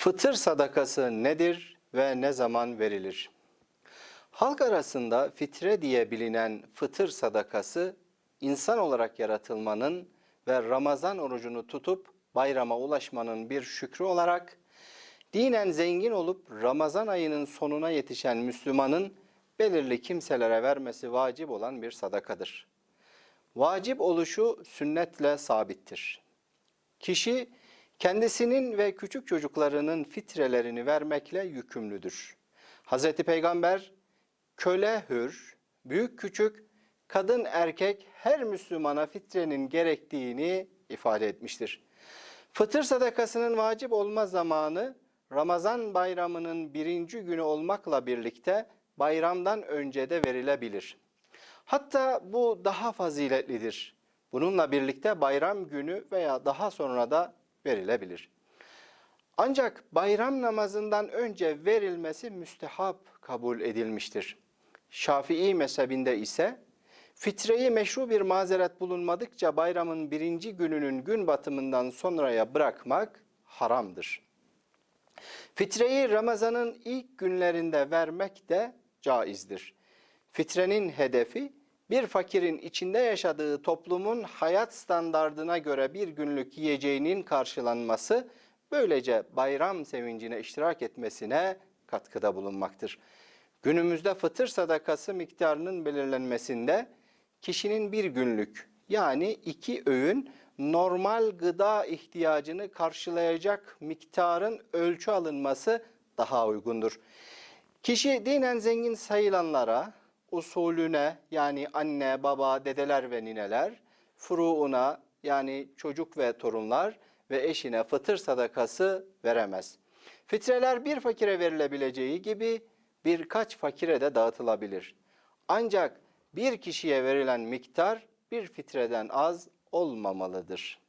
Fıtır sadakası nedir ve ne zaman verilir? Halk arasında fitre diye bilinen fıtır sadakası insan olarak yaratılmanın ve Ramazan orucunu tutup bayrama ulaşmanın bir şükrü olarak dinen zengin olup Ramazan ayının sonuna yetişen Müslümanın belirli kimselere vermesi vacip olan bir sadakadır. Vacip oluşu sünnetle sabittir. Kişi kendisinin ve küçük çocuklarının fitrelerini vermekle yükümlüdür. Hz. Peygamber köle hür, büyük küçük, kadın erkek her Müslümana fitrenin gerektiğini ifade etmiştir. Fıtır sadakasının vacip olma zamanı Ramazan bayramının birinci günü olmakla birlikte bayramdan önce de verilebilir. Hatta bu daha faziletlidir. Bununla birlikte bayram günü veya daha sonra da verilebilir. Ancak bayram namazından önce verilmesi müstehap kabul edilmiştir. Şafii mezhebinde ise fitreyi meşru bir mazeret bulunmadıkça bayramın birinci gününün gün batımından sonraya bırakmak haramdır. Fitreyi Ramazan'ın ilk günlerinde vermek de caizdir. Fitrenin hedefi bir fakirin içinde yaşadığı toplumun hayat standardına göre bir günlük yiyeceğinin karşılanması, böylece bayram sevincine iştirak etmesine katkıda bulunmaktır. Günümüzde fıtır sadakası miktarının belirlenmesinde kişinin bir günlük yani iki öğün normal gıda ihtiyacını karşılayacak miktarın ölçü alınması daha uygundur. Kişi dinen zengin sayılanlara, usulüne yani anne, baba, dedeler ve nineler, furuuna yani çocuk ve torunlar ve eşine fıtır sadakası veremez. Fitreler bir fakire verilebileceği gibi birkaç fakire de dağıtılabilir. Ancak bir kişiye verilen miktar bir fitreden az olmamalıdır.